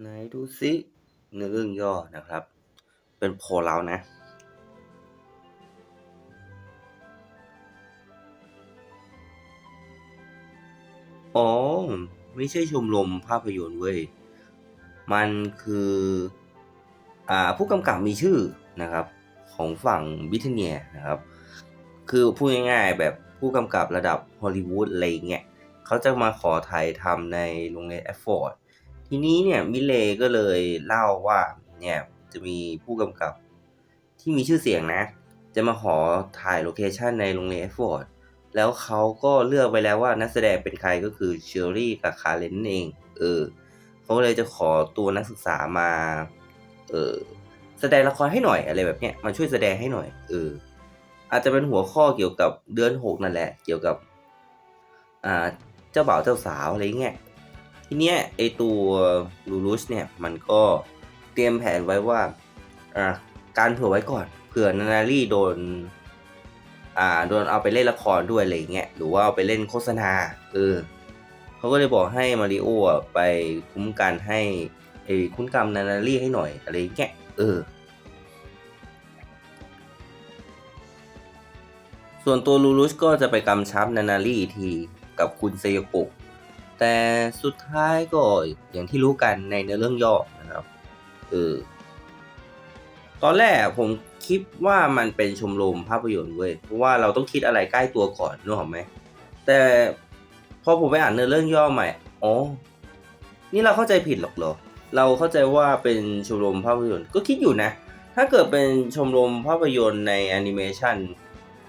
ไหนดูซิเนื้อเรื่องย่อนะครับ เป็นโพลเรานะ อ๋อ ไม่ใช่ชมรมภาพยนตร์เว้ย มันคือ อ่า ผู้กำกับมีชื่อนะครับ ของฝั่งบิทเนียนะครับ คือพูดง่ายๆแบบผู้กำกับระดับฮอลลีวูดอะไรเงี้ย เขาจะมาขอถ่ายทำในโรงเรียนแอฟฟอร์ด ทีนี้เนี่ยมิเลก็เลยเล่าว่าเนี่ยจะมีผู้กำกับที่มีชื่อเสียงนะ จะมาขอถ่ายโลเคชันในโรงเรียนแอฟฟอร์ดแล้วเขาก็เลือกไปแล้วว่านักแสดงเป็นใครก็คือเชอรี่กับคาเลนนั่นเอง เออเขาเลยจะขอตัวนักศึกษามา เออแสดงละครให้หน่อยอะไรแบบเนี้ยมาช่วยแสดงให้หน่อย เออ อาจจะเป็นหัวข้อเกี่ยวกับเดือนหกนั่นแหละ เกี่ยวกับ อ่า เจ้าบ่าวเจ้าสาวอะไรเงี้ย ทีเนี้ยไอตัวลูรุชเนี่ยมันก็เตรียมแผนไว้ว่าอ่าการเผื่อไว้ก่อนเผื่อนานารีโดนอ่าโดนเอาไปเล่นละครด้วยอะไรเงี้ยหรือว่าเอาไปเล่นโฆษณาเออเขาก็เลยบอกให้มาริโอไปคุ้มกันให้ไอ้คุ้นกรรมนานารีให้หน่อยอะไรเงี้ยเออ ส่วนตัวลูรุชก็จะไปกำชับนานารีอีกทีกับคุณเซโยโกะ แต่สุดท้ายก็อย่างที่รู้กันในเนื้อเรื่องย่อนะครับเออตอนแรกผมคิดว่ามันเป็นชมรมภาพยนตร์เว้ยเพราะว่าเราต้องคิดอะไรใกล้ตัวก่อนนึกออกไหมแต่พอผมไปอ่านเนื้อเรื่องย่อใหม่อ๋อนี่เราเข้าใจผิดหรอกเหรอ เราเข้าใจว่าเป็นชมรมภาพยนตร์ก็คิดอยู่นะ ถ้าเกิดเป็นชมรมภาพยนตร์ในแอนิเมชัน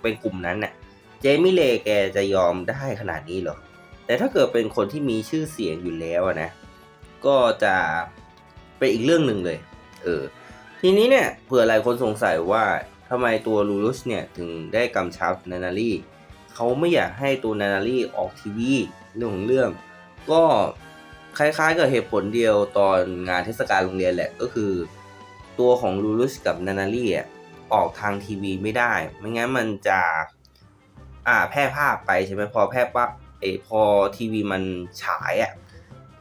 เป็นกลุ่มนั้นน่ะ เจมิเลแกจะยอมได้ขนาดนี้เหรอ แต่ถ้าเกิดเป็นคนที่มีชื่อเสียงอยู่แล้วนะ ก็จะเป็นอีกเรื่องหนึ่งเลย เออ ทีนี้เนี่ยเผื่อหลายคนสงสัยว่าทำไมตัวลูรุชเนี่ยถึงได้กำชับนานารีเขาไม่อยากให้ตัวนานารีออกทีวีเรื่องของเรื่อง ก็คล้ายๆกับเหตุผลเดียวตอนงานเทศกาลโรงเรียนแหละก็คือ ตัวของลูรุชกับนานารีอะออกทางทีวีไม่ได้ ไม่งั้นมันจะอ่าแพร่ภาพไปใช่ไหมพอแพร่ปั๊บ ออพอทีวีมันฉายอะ่ะ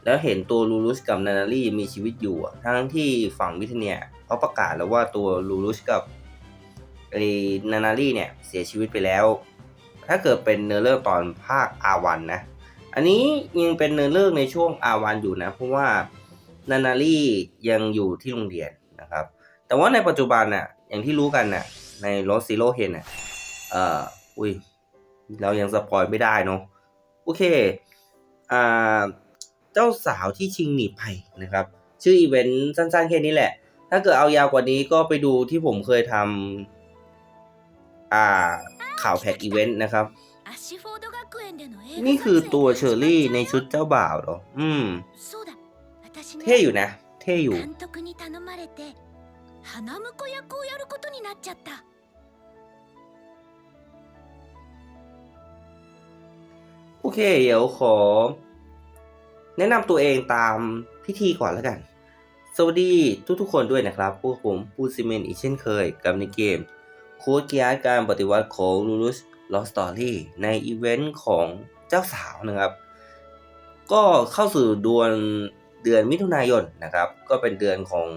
แล้วเห็นตัวลูรุสกับนานารีมีชีวิตอยู่ทั้งที่ฝั่งวิทเนียเขาประกาศแล้วว่าตัวลูรุสกับไอ้นานารีเนี่ยเสียชีวิตไปแล้ว ถ้าเกิดเป็นเนื้อเรื่องตอนภาคอาวันนะ อันนี้ยังเป็นเนื้อเรื่องในช่วงอาวันอยู่นะ เพราะว่านานารียังอยู่ที่โรงเรียนนะครับ แต่ว่าในปัจจุบันน่ะอย่างที่รู้กันน่ะในโรสซิโลเฮนน่ะเอ่ออุ้ยเรายังสปอยไม่ได้เนาะ โอเคอ่าเจ้าสาวที่ชิงหนีไปนะครับ ชื่ออีเวนต์สั้นๆแค่นี้แหละ ถ้าเกิดเอายาวกว่านี้ก็ไปดูที่ผมเคยทำอ่าข่าวแพ็กอีเวนต์นะครับ นี่คือตัวเชอร์รี่ในชุดเจ้าบ่าวเหรอ อืม เท่อยู่นะ เท่อยู่ เคเดี๋ยวขอ แนะนำตัวเองตามพิธีก่อนแล้วกัน สวัสดีทุกๆคนด้วยนะครับ พวกผมปูซิเมนอีกเช่นเคยกับในเกม โค้ดเกียร์การปฏิวัติของลูรุสลอสตอรี่ในอีเวนต์ของเจ้าสาวนะครับ ก็เข้าสู่เดือนเดือนมิถุนายนนะครับ ก็เป็นเดือนของ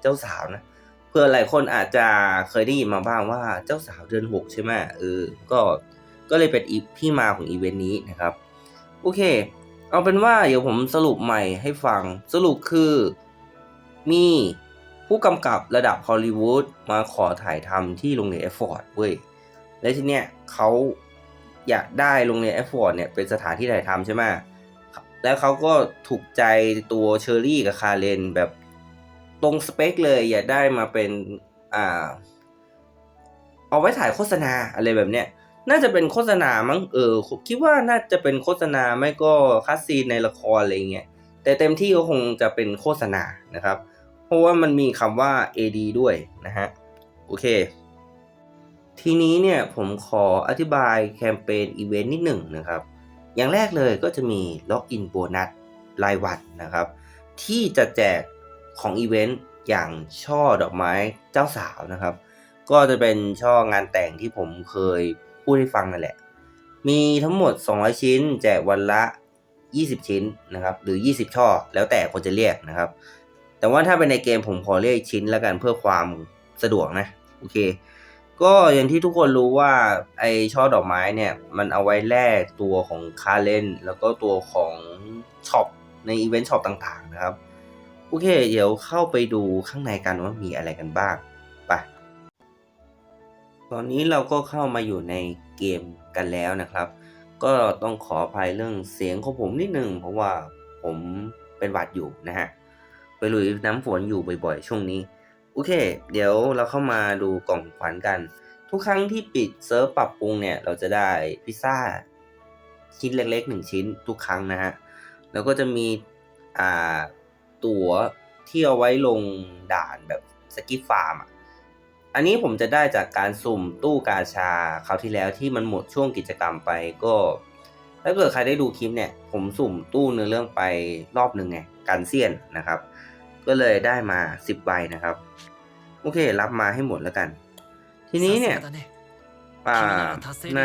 เจ้าสาวนะเพื่อหลายคนอาจจะเคยได้ยินมาบ้างว่าเจ้าสาวเดือน 6 ใช่ไหมเออก็ก็เลยเป็นอีที่มาของอีเวนต์นี้นะครับ โอเค เอาเป็นว่าเดี๋ยวผมสรุปใหม่ให้ฟัง สรุปคือมีผู้กำกับระดับฮอลลีวูดมาขอถ่ายทำที่โรงเรียนแอฟฟอร์ดเว้ย และทีเนี้ยเขาอยากได้โรงเรียนแอฟฟอร์ดเนี่ยเป็นสถานที่ถ่ายทำใช่ไหมแล้วเขาก็ถูกใจตัวเชอรี่กับคาเรนแบบตรงสเปคเลยอยากได้มาเป็นอ่า เอาไว้ถ่ายโฆษณาอะไรแบบเนี้ย น่าจะเป็นโฆษณามั้งเออคิดว่าน่าจะเป็นโฆษณาไม่ก็คัสซีนในละครอะไรเงี้ยแต่เต็มที่ก็คงจะเป็นโฆษณานะครับ เพราะว่ามันมีคำว่า AD ด้วยนะฮะโอเค ทีนี้เนี่ยผมขออธิบายแคมเปญอีเวนต์นิดหนึ่งนะครับ อย่างแรกเลยก็จะมีล็อกอินโบนัสรายวันนะครับ ที่จะแจกของอีเวนต์อย่างช่อดอกไม้เจ้าสาวนะครับ ก็จะเป็นช่องานแต่งที่ผมเคย พูดให้ฟังนั่นแหละ มีทั้งหมด 200 ชิ้น แจกวันละ 20 ชิ้นนะครับ หรือ 20 ช่อ แล้วแต่คนจะเรียกนะครับ แต่ว่าถ้าเป็นในเกมผมขอเรียกชิ้นแล้วกันเพื่อความสะดวกนะ โอเค ก็อย่างที่ทุกคนรู้ว่าไอช่อดอกไม้เนี่ย มันเอาไว้แลกตัวของคาเลนแล้วก็ตัวของช็อปในอีเวนต์ช็อปต่างๆนะครับ โอเค เดี๋ยวเข้าไปดูข้างในกันว่ามีอะไรกันบ้าง ตอนนี้เราก็เข้ามาอยู่ในเกมกันแล้วนะครับ ก็ต้องขออภัยเรื่องเสียงของผมนิดนึง เพราะว่าผมเป็นหวัดอยู่นะฮะ ไปลุยน้ำฝนอยู่บ่อยๆ ช่วงนี้ โอเค เดี๋ยวเราเข้ามาดูกล่องขวัญกัน ทุกครั้งที่ปิดเซิร์ฟปรับปรุงเนี่ย เราจะได้พิซซ่า ชิ้นเล็กๆหนึ่งชิ้นทุกครั้งนะฮะ แล้วก็จะมีอ่าตั๋วที่เอาไว้ลงด่านแบบสกิฟฟาร์มอะ อันนี้ผมจะได้จากการสุ่มตู้กาชาคราวที่แล้วที่มันหมดช่วงกิจกรรมไปก็ถ้าเกิดใครได้ดูคลิปเนี่ย ผมสุ่มตู้เนื้อเรื่องไปรอบหนึ่งไงการเซียนนะครับ ก็เลยได้มา 10ใบนะครับ โอเครับมาให้หมดแล้วกัน ทีนี้เนี่ยใน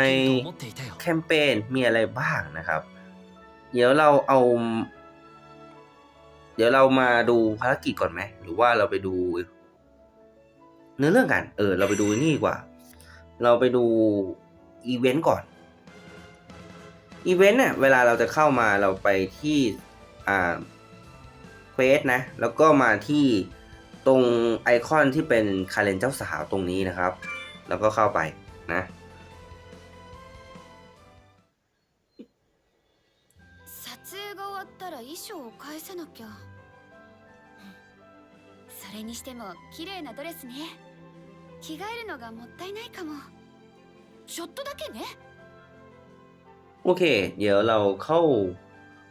แคมเปญมีอะไรบ้างนะครับ เดี๋ยวเราเอา เดี๋ยวเรามาดูภารกิจก่อนไหมหรือว่าเราไปดู เนื้อเรื่องกัน เออ เราไปดูนี่ดีกว่า เราไปดูอีเวนต์ก่อน อีเวนต์เนี่ยเวลาเราจะเข้ามาเราไปที่ อ่าเฟสนะ แล้วก็มาที่ตรงไอคอนที่เป็นคาเลนเจ้าสาวตรงนี้นะครับ แล้วก็เข้าไปนะ 撮影が終わったら衣装を返さなきゃそ れにしても綺麗なドレスね着替えるのがもったいないかもちょっとだけね โอเค เดี๋ยวเราเข้า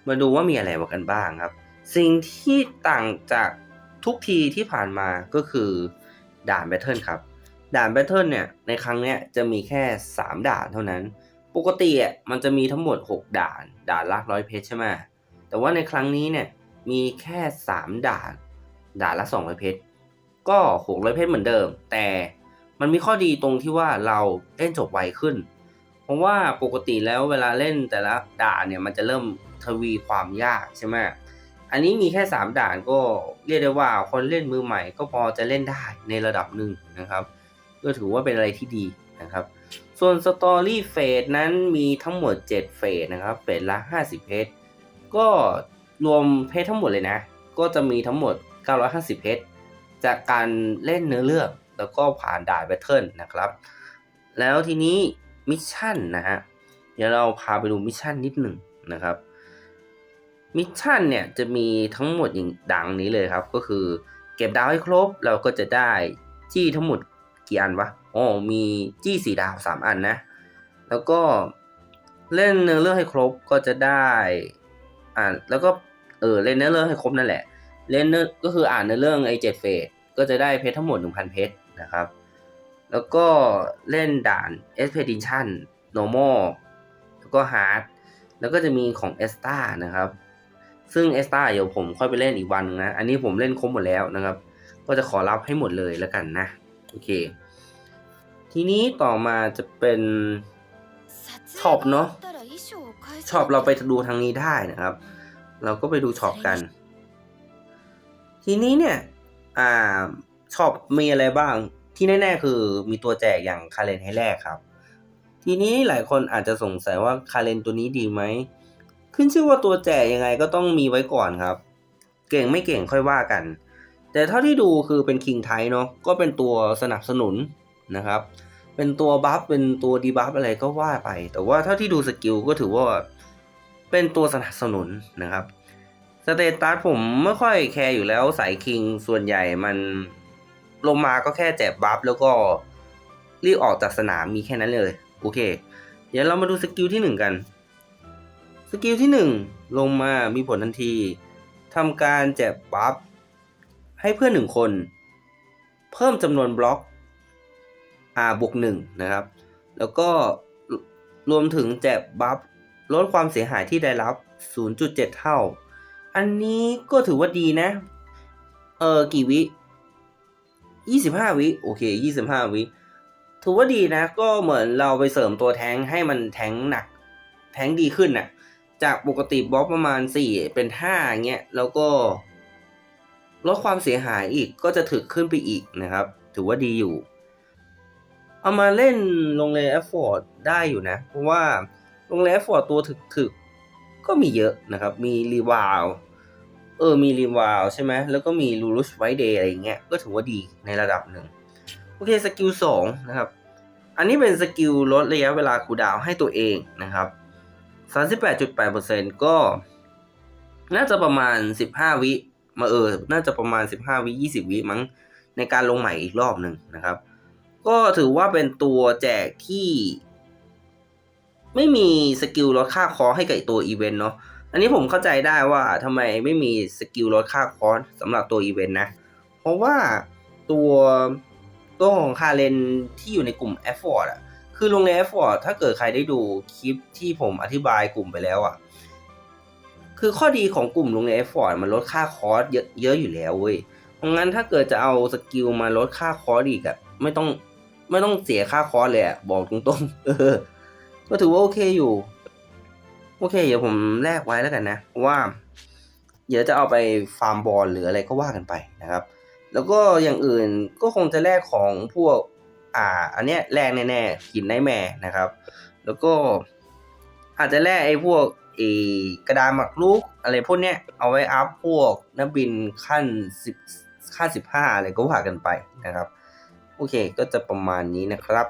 มาดูว่ามีอะไรมากันบ้างครับ สิ่งที่ต่างจากทุกทีที่ผ่านมาก็คือด่านแบทเทิลครับ ด่านแบทเทิลเนี่ยในครั้งเนี้ยจะมีแค่ 3 ด่านเท่านั้น ปกติอ่ะมันจะมีทั้งหมด 6 ด่าน ด่านละร้อยเพชรใช่ไหมแต่ว่าในครั้งนี้เนี่ยมีแค่ 3 ด่าน ด่านละ200เพชรก็600เพชรเหมือนเดิม แต่มันมีข้อดีตรงที่ว่าเราเล่นจบไวขึ้น เพราะว่าปกติแล้วเวลาเล่นแต่ละด่านเนี่ยมันจะเริ่มทวีความยากใช่ไหมอันนี้มีแค่ 3 ด่านก็เรียกได้ว่าคนเล่นมือใหม่ก็พอจะเล่นได้ในระดับหนึ่งนะครับก็ถือว่าเป็นอะไรที่ดีนะครับ ส่วนสตอรี่เฟสนั้นมีทั้งหมด 7 เฟสนะครับเฟสละ 50 เพชรก็รวมเพชรทั้งหมดเลยนะ ก็จะมีทั้งหมด 950 เพชรจากการเล่นเนื้อเรื่องแล้วก็ผ่านด่านแบทเทิลนะครับ แล้วทีนี้มิชชั่นนะฮะเดี๋ยวเราพาไปดูมิชชั่นนิดหนึ่งนะครับมิชชั่นเนี่ยจะมีทั้งหมดอย่างดังนี้เลยครับ ก็คือเก็บดาวให้ครบเราก็จะได้จี้ทั้งหมดกี่อันวะอ๋อมีจี้สีดาวสามอันนะ แล้วก็เล่นเนื้อเรื่องให้ครบก็จะได้อ่าแล้วก็เออเล่นเนื้อเรื่องให้ครบนั่นแหละ เล่นเนื้อก็คืออ่านในเรื่องไอเจ็ดเฟสก็จะได้เพชรทั้งหมด 1,000 เพชรนะครับ แล้วก็เล่นด่าน e x p e d i t i o n normal แล้วก็ hard แล้วก็จะมีของ e s t a นะครับ ซึ่ง e s t a เดี๋ยวผมค่อยไปเล่นอีกวันนะ อันนี้ผมเล่นครบหมดแล้วนะครับ ก็จะขอรับให้หมดเลยแล้วกันนะ โอเค ทีนี้ต่อมาจะเป็นช็อปเนาะช็อปเราไปดูทางนี้ได้นะครับ เราก็ไปดูช็อปกัน ทีนี้เนี่ยอ่าช็อปมีอะไรบ้างที่แน่ๆคือมีตัวแจกอย่างคาเลนให้แลกครับ ทีนี้หลายคนอาจจะสงสัยว่าคาเลนตัวนี้ดีไหม ขึ้นชื่อว่าตัวแจกยังไงก็ต้องมีไว้ก่อนครับ เก่งไม่เก่งค่อยว่ากัน แต่เท่าที่ดูคือเป็นคิงไทเนาะก็เป็นตัวสนับสนุนนะครับ เป็นตัวบัฟเป็นตัวดีบัฟอะไรก็ว่าไป แต่ว่าเท่าที่ดูสกิลก็ถือว่าเป็นตัวสนับสนุนนะครับ สเตตัสผมไม่ค่อยแคร์อยู่แล้วสายคิงส่วนใหญ่มันลงมาก็แค่แจกบัฟแล้วก็รีบออกจากสนามมีแค่นั้นเลย โอเค เดี๋ยวเรามาดูสกิลที่หนึ่งกัน สกิลที่หนึ่งลงมามีผลทันทีทำการแจกบัฟให้เพื่อนหนึ่งคน เพิ่มจำนวนบล็อกอ่าบวกหนึ่งนะครับ แล้วก็รวมถึงแจกบัฟลดความเสียหายที่ได้รับ 0.7 เท่า อันนี้ก็ถือว่าดีนะ เออกี่วิ25วิ โอเค25วิ ถือว่าดีนะ ก็เหมือนเราไปเสริมตัวแทงให้มันแทงหนัก แทงดีขึ้นน่ะ จากปกติบล็อกประมาณ4เป็น5เงี้ย แล้วก็ลดความเสียหายอีกก็จะถึกขึ้นไปอีกนะครับ ถือว่าดีอยู่ เอามาเล่นโรงแรมแอฟฟอร์ดได้อยู่นะ เพราะว่าโรงแรมแอฟฟอร์ดตัวถึกๆก็ ก็มีเยอะนะครับ มีรีวาลเออมีรีวาลใช่ไหมแล้วก็มีลูรุสไวเดย์อะไรอย่างเงี้ยก็ถือว่าดีในระดับหนึ่งโอเคสกิลสองนะครับ อันนี้เป็นสกิลลดระยะเวลาคูดาวให้ตัวเองนะครับ38.8%ก็ น่าจะประมาณ 15 วิมาเออ น่าจะประมาณ 15 วิ 20 วิมั้งในการลงใหม่อีกรอบหนึ่งนะครับ ก็ถือว่าเป็นตัวแจกที่ ไม่มีสกิลลดค่าคอสให้กับไอ้ตัวอีเวนต์เนาะอันนี้ผมเข้าใจได้ว่าทำไมไม่มีสกิลลดค่าคอสสำหรับตัวอีเวนต์นะ เพราะว่าตัวตัวของคาเลนที่อยู่ในกลุ่ม e f f o r t อะคือโรงเรียน e f f o r t ถ้าเกิดใครได้ดูคลิปที่ผมอธิบายกลุ่มไปแล้วอะคือข้อดีของกลุ่มโรงเรียน e f f o r t มันลดค่าคอสเยอะเยอะอยู่แล้วเว้ยเพราะงั้นถ้าเกิดจะเอาสกิลมาลดค่าคอสอีกอะไม่ต้องไม่ต้องเสียค่าคอสเลยอะบอกตรงๆเออ ก็ถือว่าโอเคอยู่ โอเค เดี๋ยวผมแลกไว้แล้วกันนะว่า เดี๋ยวจะเอาไปฟาร์มบอลหรืออะไรก็ว่ากันไปนะครับ แล้วก็อย่างอื่นก็คงจะแลกของพวก อ่า อันเนี้ยแลกแน่ๆหินไนแม่นะครับ แล้วก็อาจจะแลกไอ้พวกไอ้กระดานหมักลูกอะไรพวกเนี้ยเอาไว้อัพพวกนักบินขั้นสิบขั้นสิบห้าอะไรก็ว่ากันไปนะครับ โอเคก็จะประมาณนี้นะครับ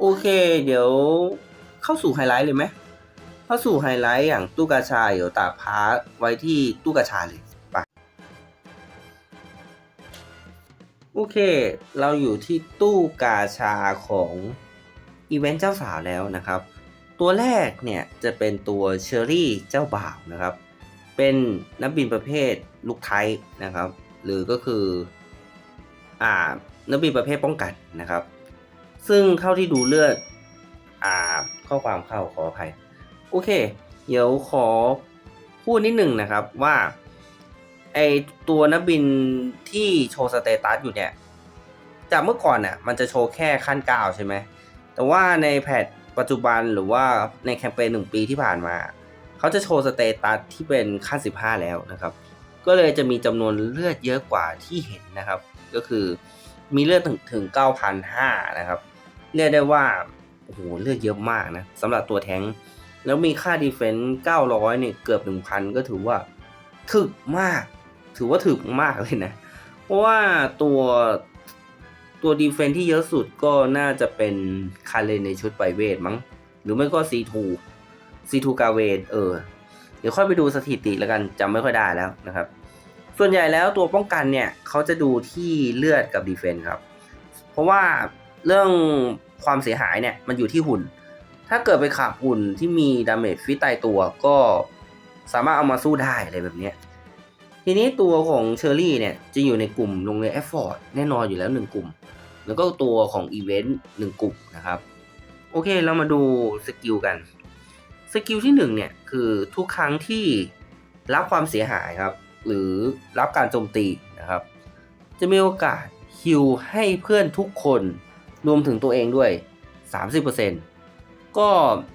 โอเคเดี๋ยวเข้าสู่ไฮไลท์เลยไหมเข้าสู่ไฮไลท์อย่างตู้กาชาเดี๋ยวตาพาไว้ที่ตู้กาชาเลยไปโอเค เราอยู่ที่ตู้กาชาของอีเวนต์เจ้าสาวแล้วนะครับ ตัวแรกเนี่ยจะเป็นตัวเชอรี่เจ้าบ่าวนะครับ เป็นนักบินประเภทลูกไทยนะครับ หรือก็คืออ่านักบินประเภทป้องกันนะครับ ซึ่งเท่าที่ดูเลือด อ่า ข้อความเข้าขออภัย โอเค เดี๋ยวขอพูดนิดหนึ่งนะครับว่าไอตัวนักบินที่โชว์สเตตัสอยู่เนี่ย จากเมื่อก่อนน่ะมันจะโชว์แค่ขั้นก้าใช่ไหม แต่ว่าในแพทปัจจุบันหรือว่าในแคมเปญหนึ่งปีที่ผ่านมา เขาจะโชว์สเตตัสที่เป็นขั้น 15 แล้วนะครับ ก็เลยจะมีจำนวนเลือดเยอะกว่าที่เห็นนะครับ ก็คือมีเลือดถึงถึง 9,500 นะครับ เรียกได้ว่าโอ้โหเลือดเยอะมากนะสำหรับตัวแทงค์แล้วมีค่าดีเฟนซ์900เนี่ยเกือบ 1,000 ก็ถือว่าถึกมาก ถือว่าถึกมากเลยนะ เพราะว่าตัวตัวดีเฟนซ์ที่เยอะสุดก็น่าจะเป็นคาเลนในชุดไบเวทมั้ง หรือไม่ก็ C2 C2 กาเวนเออ เดี๋ยวค่อยไปดูสถิติแล้วกันจำไม่ค่อยได้แล้วนะครับ ส่วนใหญ่แล้วตัวป้องกันเนี่ยเขาจะดูที่เลือดกับดีเฟนส์ครับ เพราะว่า เรื่องความเสียหายเนี่ยมันอยู่ที่หุ่น ถ้าเกิดไปขับหุ่นที่มีดาเมจฟิตตายตัวก็สามารถเอามาสู้ได้อะไรแบบนี้ ทีนี้ตัวของเชอร์รี่เนี่ยจะอยู่ในกลุ่มโรงเรียนแอฟฟอร์ดแน่นอนอยู่แล้วหนึ่งกลุ่ม แล้วก็ตัวของอีเวนต์หนึ่งกลุ่มนะครับ โอเคเรามาดูสกิลกันสกิลที่หนึ่งเนี่ยคือทุกครั้งที่รับความเสียหายครับหรือรับการโจมตีนะครับ จะมีโอกาสฮิวให้เพื่อนทุกคน รวมถึงตัวเองด้วย 30%ก็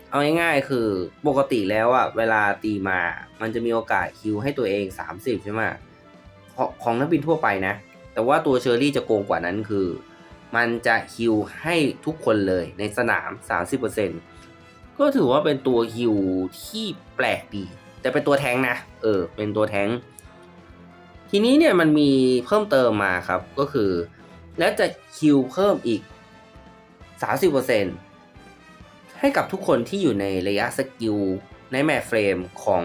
เอาง่ายๆคือปกติแล้วอะเวลาตีมา มันจะมีโอกาสฮิวให้ตัวเอง 30 ใช่ไหมของนักบินทั่วไปนะ แต่ว่าตัวเชอรี่จะโกงกว่านั้นคือ มันจะฮิวให้ทุกคนเลยในสนาม 30%ก็ถือว่าเป็นตัวฮิวที่แปลกดี แต่เป็นตัวแทงนะ เออ เป็นตัวแทงทีนี้เนี่ยมันมีเพิ่มเติมมาครับก็คือ แล้วจะคิวเพิ่มอีก 30%ให้กับทุกคนที่อยู่ในระยะสกิลในแมทเฟรมของ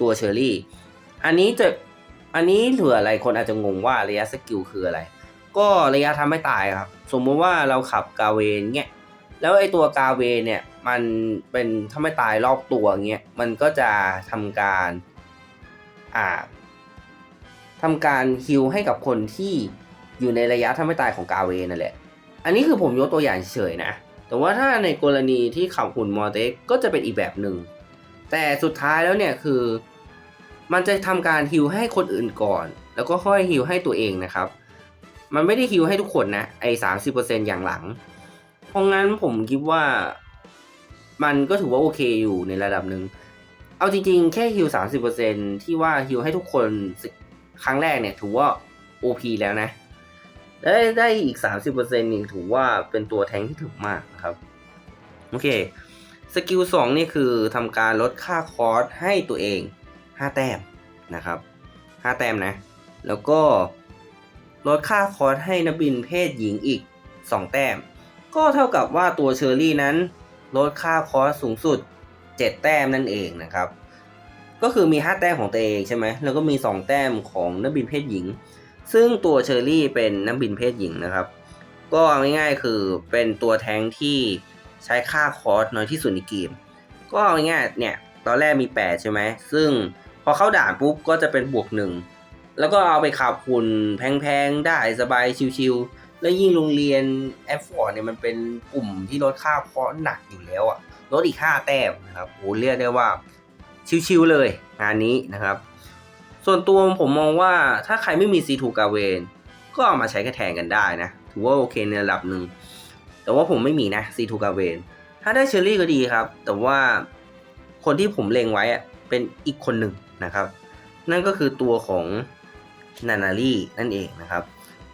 ตัวเชอรี่ อันนี้จะอันนี้เผื่ออะไรคนอาจจะงงว่าระยะสกิลคืออะไร ก็ระยะทำให้ตายครับ สมมติว่าเราขับกาเวนเงี้ย แล้วไอตัวกาเวนเนี่ยมันเป็นถ้าไม่ตายรอบตัวเงี้ย มันก็จะทำการอ่าทำการฮิลให้กับคนที่อยู่ในระยะถ้าไม่ตายของกาเวนนั่นแหละ อันนี้คือผมยกตัวอย่างเฉยนะ แต่ว่าถ้าในกรณีที่ขับหุ่นมอเต็กก็จะเป็นอีกแบบหนึ่ง แต่สุดท้ายแล้วเนี่ยคือ มันจะทำการฮิลให้คนอื่นก่อน แล้วก็ค่อยฮิลให้ตัวเองนะครับ มันไม่ได้ฮิลให้ทุกคนนะ ไอ้สามสิบเปอร์เซ็นอย่างหลัง เพราะงั้นผมคิดว่ามันก็ถือว่าโอเคอยู่ในระดับหนึ่ง เอาจริงๆ แค่ฮิล30%ที่ว่าฮิลให้ทุกคนครั้งแรกเนี่ยถือว่า OP แล้วนะ ได้ได้อีก 30%นี่ถือว่าเป็นตัวแทงที่ถึงมากนะครับ โอเค สกิล 2 นี่คือทำการลดค่าคอร์สให้ตัวเอง 5 แต้มนะครับ 5 แต้มนะ แล้วก็ลดค่าคอร์สให้นักบินเพศหญิงอีก 2 แต้ม ก็เท่ากับว่าตัวเชอรี่นั้น ลดค่าคอร์สสูงสุด 7 แต้มนั่นเองนะครับ ก็คือมี 5 แต้มของตัวเองใช่ไหมแล้วก็มี 2 แต้มของนักบินเพศหญิง ซึ่งตัวเชอร์รี่เป็นนักบินเพศหญิงนะครับ ก็เอาง่ายๆคือเป็นตัวแทงที่ใช้ค่าคอร์สน้อยที่สุดในเกม ก็เอาง่ายๆเนี่ยตอนแรกมี 8 ใช่ไหม ซึ่งพอเข้าด่านปุ๊บก็จะเป็นบวกหนึ่งแล้วก็เอาไปขับหุ่นแพงๆ ได้สบายชิวๆ แล้วยิ่งโรงเรียนแอฟฟอร์ดเนี่ยมันเป็นกลุ่มที่ลดค่าคอร์สหนักอยู่แล้วอะลดอีก 5 แต้มนะครับโหเรียกได้ว่าชิวๆเลยงานนี้นะครับ ส่วนตัวผมมองว่าถ้าใครไม่มี C2 กาเวนก็เอามาใช้กระแทนกันได้นะ ถือว่าโอเคในระดับหนึ่ง แต่ว่าผมไม่มีนะ C2 กาเวนถ้าได้เชอรี่ก็ดีครับ แต่ว่าคนที่ผมเล็งไว้อะเป็นอีกคนหนึ่งนะครับ นั่นก็คือตัวของนานารีนั่นเองนะครับ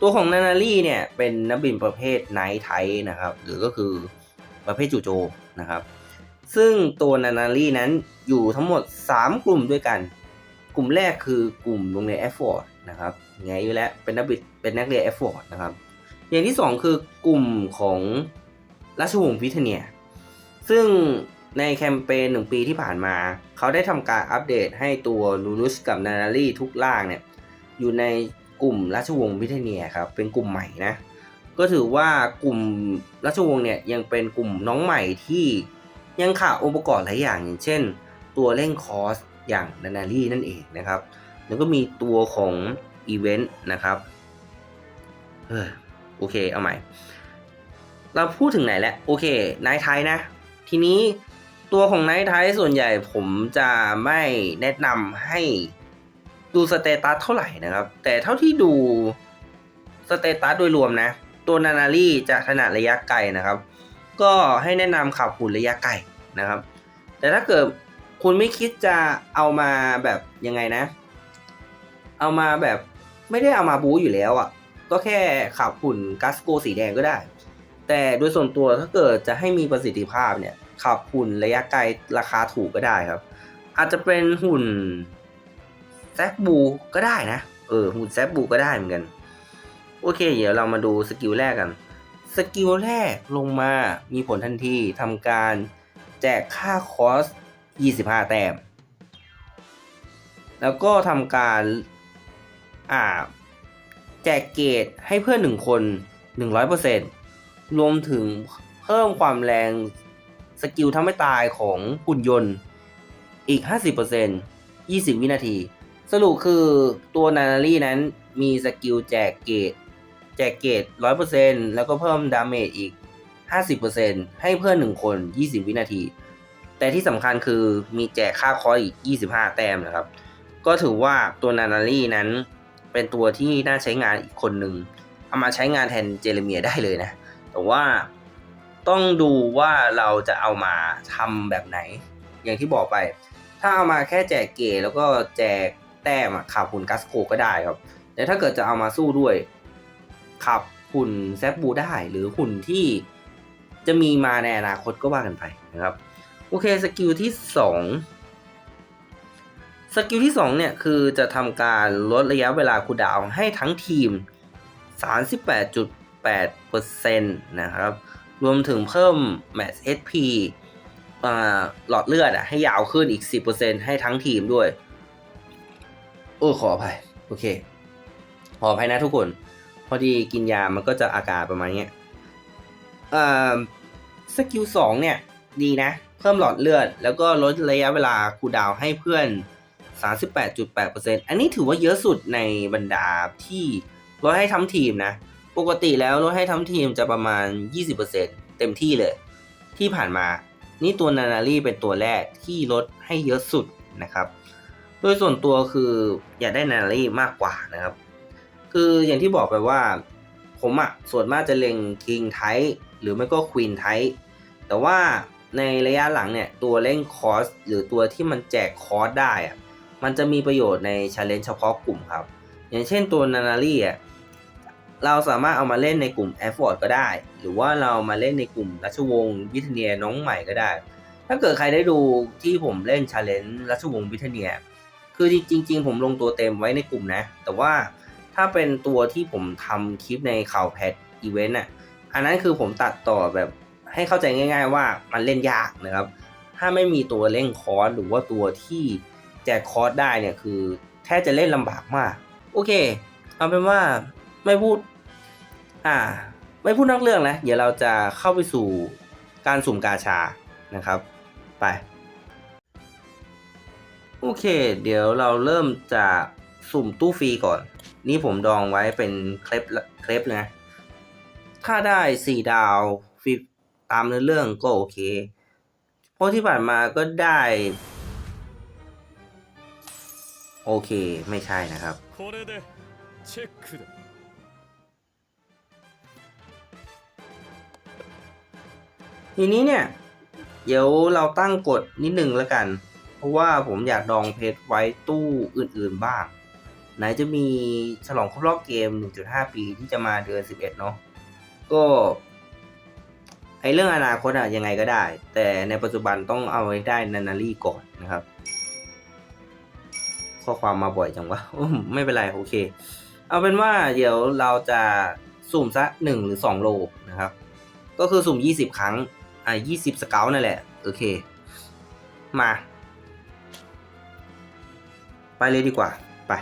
ตัวของนานารีเนี่ยเป็นนักบินประเภทไนท์ไทนะครับ หรือก็คือประเภทจู่โจมนะครับ ซึ่งตัวนานารีนั้นอยู่ทั้งหมด 3 กลุ่มด้วยกัน กลุ่มแรกคือกลุ่มโรงเรียนแอฟฟอร์ดนะครับไงอยู่แล้วเป็นนักบินเป็นนักเรียนแอฟฟอร์ดนะครับ อย่างที่ 2 คือกลุ่มของราชวงศ์วิเทเนีย ซึ่งในแคมเปญหนึ่งปีที่ผ่านมา เขาได้ทำการอัปเดตให้ตัวลูรุสกับนานารีทุกล่างเนี่ยอยู่ในกลุ่มราชวงศ์วิเทเนียครับเป็นกลุ่มใหม่นะก็ถือว่ากลุ่มราชวงศ์เนี่ยยังเป็นกลุ่มน้องใหม่ที่ยังขาดองค์ประกอบหลายอย่างอย่างเช่น ตัวเร่งคอส อย่างนานารีนั่นเองนะครับ แล้วก็มีตัวของอีเวนต์นะครับเออโอเค เอาใหม่ เราพูดถึงไหนแล้ว โอเคไนท์ไทนะ ทีนี้ตัวของไนท์ไทส่วนใหญ่ผมจะไม่แนะนำให้ดูสเตตัสเท่าไหร่นะครับ แต่เท่าที่ดูสเตตัสโดยรวมนะ ตัวนานารีจะถนัดระยะไกลนะครับ ก็ให้แนะนำขับหุ่นระยะไกลนะครับ แต่ถ้าเกิด คุณไม่คิดจะเอามาแบบยังไงนะ เอามาแบบไม่ได้เอามาบู๊อยู่แล้วอะ่ะ ก็แค่ขับหุ่นกัสโกสีแดงก็ได้ แต่โดยส่วนตัวถ้าเกิดจะให้มีประสิทธิภาพเนี่ย ขับหุ่นระยะไกลราคาถูกก็ได้ครับ อาจจะเป็นหุ่นแซกบูก็ได้นะ เออ หุ่นแซกบูก็ได้เหมือนกัน โอเค เดี๋ยวเรามาดูสกิลแรกกัน สกิลแรกลงมามีผลทันทีทำการแจกค่าคอส 25 แต้ม แล้วก็ทำการอ่าแจกเกรดให้เพื่อนหนึ่งคน 100%รวมถึงเพิ่มความแรงสกิลทำให้ตายของหุ่นยนต์อีก 50% 20 วินาที สรุปคือตัวนานารีนั้นมีสกิลแจกเกรดแจกเกรด100%แล้วก็เพิ่มดาเมจอีก 50%ให้เพื่อน 1 คน 20 วินาที แต่ที่สำคัญคือมีแจกค่าคอร์สอีก 25 แต้มนะครับ ก็ถือว่าตัวนานารีนั้นเป็นตัวที่น่าใช้งานอีกคนหนึ่งเอามาใช้งานแทนเจเรเมียได้เลยนะ แต่ว่าต้องดูว่าเราจะเอามาทำแบบไหน อย่างที่บอกไป ถ้าเอามาแค่แจกเกแล้วก็แจกแต้มขับหุ่นกัสโคก็ได้ครับ แต่ถ้าเกิดจะเอามาสู้ด้วย ขับหุ่นแซบบูได้หรือหุ่นที่จะมีมาในอนาคตก็ว่ากันไปนะครับ โอเคสกิลที่สองสกิลที่สองเนี่ย คือจะทำการลดระยะเวลาคูดาวให้ทั้งทีม 38.8%นะครับ รวมถึงเพิ่ม Max HP อ่าหลอดเลือดอะให้ยาวขึ้นอีก 10%ให้ทั้งทีมด้วย โอ้ขออภัย โอเค ขออภัยนะทุกคน พอดีกินยามันก็จะอาการประมาณนี้ยอ่าสกิลสองเนี่ย ดีนะ เพิ่มหลอดเลือด แล้วก็ลดระยะเวลาคูดาวให้เพื่อน 38.8%อันนี้ถือว่าเยอะสุดในบรรดาที่ลดให้ทั้งทีมนะ ปกติแล้วลดให้ทั้งทีมจะประมาณ 20%เต็มที่เลย ที่ผ่านมา นี่ตัวนานารีเป็นตัวแรกที่ลดให้เยอะสุดนะครับ โดยส่วนตัวคืออยากได้นานารีมากกว่านะครับ คืออย่างที่บอกไปว่า ผมอะส่วนมากจะเล็งคิงไทหรือไม่ก็ควีนไทแต่ว่า ในระยะหลังเนี่ยตัวเล่นคอร์สหรือตัวที่มันแจกคอร์สได้อะมันจะมีประโยชน์ในชาเลนจ์เฉพาะกลุ่มครับ อย่างเช่นตัวนานารี่อะเราสามารถเอามาเล่นในกลุ่มแอฟฟอร์ดก็ได้ หรือว่าเรามาเล่นในกลุ่มรัชวงศ์วิทเนียน้องใหม่ก็ได้ ถ้าเกิดใครได้ดูที่ผมเล่นชาเลนจ์รัชวงศ์วิทเนียคือจริง ๆ ผมลงตัวเต็มไว้ในกลุ่มนะ แต่ว่าถ้าเป็นตัวที่ผมทำคลิปในข่าวแพทอีเวนต์อะอันนั้นคือผมตัดต่อแบบ ให้เข้าใจง่าย ๆ ว่ามันเล่นยากนะครับ ถ้าไม่มีตัวเล่นคอร์สหรือว่าตัวที่แจกคอร์สได้เนี่ยคือแทบจะเล่นลำบากมาก โอเค เอาเป็นว่าไม่พูด อ่า ไม่พูดนอกเรื่องแล้วเดี๋ยวเราจะเข้าไปสู่การสุ่มกาชานะครับ ไป โอเค เดี๋ยวเราเริ่มจากสุ่มตู้ฟรีก่อน นี่ผมดองไว้เป็นเคล็ปเคล็ปนะ ถ้าได้สี่ดาว ตามเนเรื่องก็โอเค เพราะที่ผ่านมาก็ได้ โอเคไม่ใช่นะครับทีนี้เนี่ย เดี๋ยวเราตั้งกฎนิดหนึ่งแล้วกัน เพราะว่าผมอยากดองเพชรไว้ตู้อื่นๆบ้าง ไหนจะมีฉลองครบรอบเกม 1.5 ปีที่จะมาเดือน 11 เนาะก็ ไอ้เรื่องอนาคตอะยังไงก็ได้ แต่ในปัจจุบันต้องเอาไว้ได้นานารีก่อนนะครับ ข้อความมาบ่อยจังวะไม่เป็นไรโอเค เอาเป็นว่าเดี๋ยวเราจะสุ่มสักหนึ่งหรือสองโลนะครับ ก็คือสุ่ม20ครั้ง อ่า20สเกลนั่นแหละ โอเค มา ไปเลยดีกว่า ไป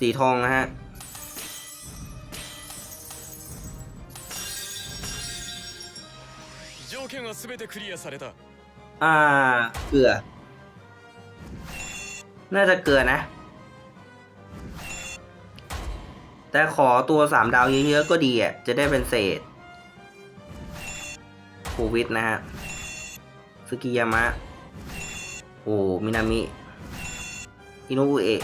สีทองนะฮะอ่าเกลือ น่าจะเกลือนะ แต่ขอตัวสามดาวเยอะๆก็ดีอะ จะได้เป็นเศษโควิดนะฮะสกิยามะ โอ้มินามิ อินุอุเอะ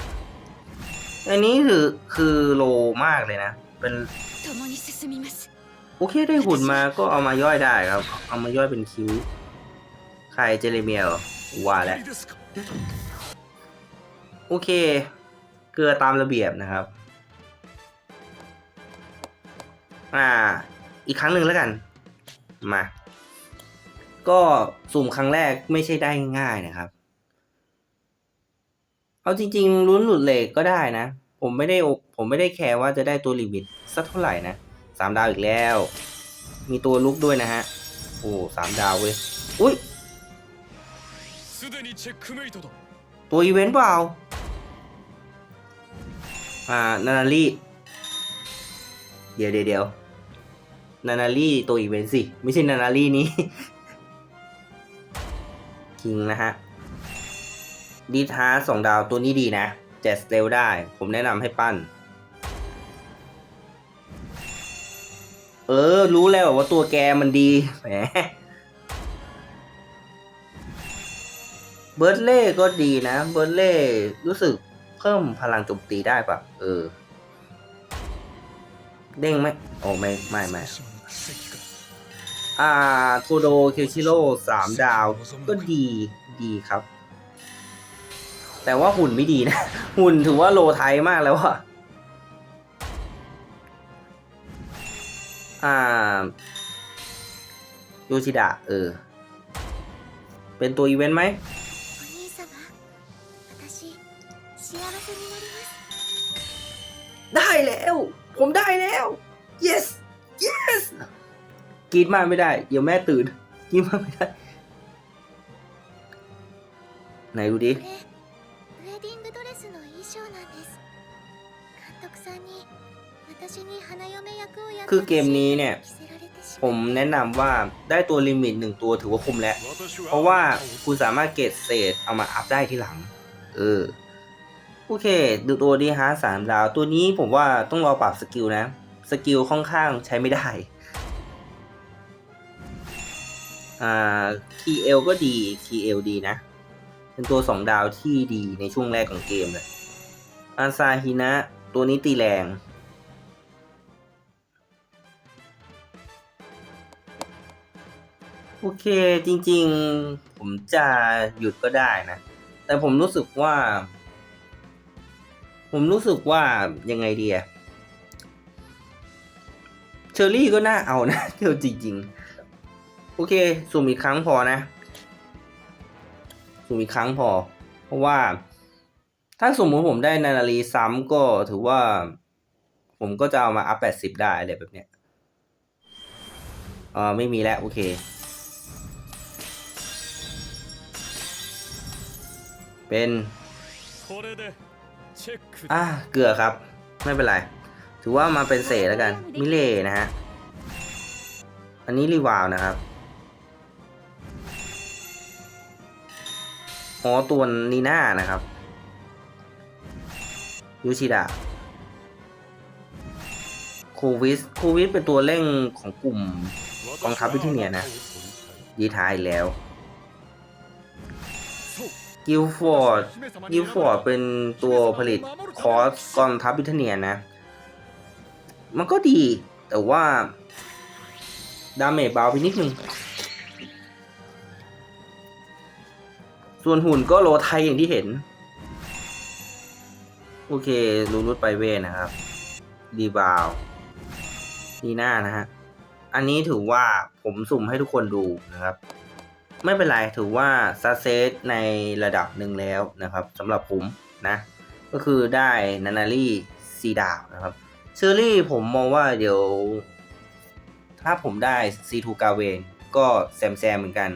อันนี้คือคือโลมากเลยนะ เป็นโอเคได้หุ่นมาก็เอามาย่อยได้ครับ เอามาย่อยเป็นคิ้ว ใครเจเรเมียว่าแหละโอเค เกลือตามระเบียบนะครับ อ่า อีกครั้งหนึ่งแล้วกัน มา ก็สุ่มครั้งแรกไม่ใช่ได้ง่ายนะครับ เอาจริง ๆ ลุ้นหลุดเหล็กก็ได้นะ ผมไม่ได้ผมไม่ได้แคร์ว่าจะได้ตัวลิมิตสักเท่าไหร่นะสามดาวอีกแล้ว มีตัวลุกด้วยนะฮะ โอ้สามดาวเว้ย อุ้ย ตัวอีเวนต์เปล่า อ่า นานารีเดี๋ยวเดี๋ยวนานารีตัวอีเวนต์สิ ไม่ใช่นานารีนี้ จริงนะฮะ ดีท้าสองดาวตัวนี้ดีนะเจ็ดเร็วได้ ผมแนะนำให้ปั้น เออ รู้แล้วว่าตัวแกมันดีแหมเบิร์ดเล่ก็ดีนะ เบิร์ดเล่รู้สึกเพิ่มพลังโจมตีได้ปะเออ เด้งไหมโอ้ไม่ไม่ไม่อ่าโคโด เคิวชิโร่สามดาว ก็ดีดีครับ แต่ว่าหุ่นไม่ดีนะ หุ่นถือว่าโลไทยมากแล้วอะอ่ายูชิดะเออ เป็นตัวอีเวนต์ไหมได้แล้ว ผมได้แล้ว yes yes กรีดมากไม่ได้ เดี๋ยวแม่ตื่นกรีดมากไม่ได้ ไหนดูดิ คือเกมนี้เนี่ย ผมแนะนำว่าได้ตัวลิมิตหนึ่งตัวถือว่าคุ้มแล้ว เพราะว่าคุณสามารถเกตเศษเอามาอัพได้ที่หลัง เออ โอเค ดูตัวดีฮาร์สามดาว ตัวนี้ผมว่าต้องรอปรับสกิลนะ สกิลค่อนข้างใช้ไม่ได้ อ่าคีเอลก็ดีคีเอลดีนะ เป็นตัวสองดาวที่ดีในช่วงแรกของเกมเลยอัาซาฮินะ ตัวนี้ตีแรง โอเคจริงๆ ผมจะหยุดก็ได้นะ แต่ผมรู้สึกว่า ผมรู้สึกว่ายังไงดีอะเชอรี่ก็น่าเอานะเดี๋ยวจริงๆ โอเค สุ่มอีกครั้งพอนะ สุ่มอีกครั้งพอ เพราะว่า ถ้าสมมติผมได้นานารีซ้ำก็ถือว่า ผมก็จะเอามาอัพแปดสิบได้อะไรแบบเนี้ยอ่าไม่มีแล้ว โอเค เป็นอะเกลือครับ ไม่เป็นไร ถือว่ามาเป็นเศษแล้วกัน มิเล่นะฮะ อันนี้รีวาวนะครับอ๋อตัวนีน่านะครับ ยูชิดะโควิสโควิสเป็นตัวเร่งของกลุ่มกองทัพวิทเนียนะยีทายแล้ว กิลฟอร์ดกิลฟอร์ดเป็นตัวผลิตคอร์สกองทัพบิทเนียนะ มันก็ดีแต่ว่า ดาเมจเบาไปนิดนึง ส่วนหุ่นก็โลไทยอย่างที่เห็น โอเครูรุดไปเวนะครับ ดีบาวดีหน้านะฮะ อันนี้ถือว่าผมสุ่มให้ทุกคนดูนะครับ ไม่เป็นไรถือว่าซัเซสในระดับหนึ่งแล้วนะครับสำหรับผมนะ ก็คือได้นานารี่ซีดาวนะครับเชอรี่ผมมองว่าเดี๋ยว ถ้าผมได้ซีทูกาเวนก็แซมแซมเหมือนกัน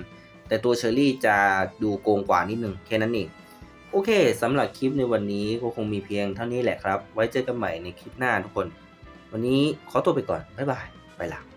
แต่ตัวเชอรี่จะดูโกงกว่านิดนึงแค่นั้นเองโอเคสำหรับคลิปในวันนี้ก็คงมีเพียงเท่านี้แหละครับ ไว้เจอกันใหม่ในคลิปหน้าทุกคน วันนี้ขอตัวไปก่อน บ๊ายบาย ไปละ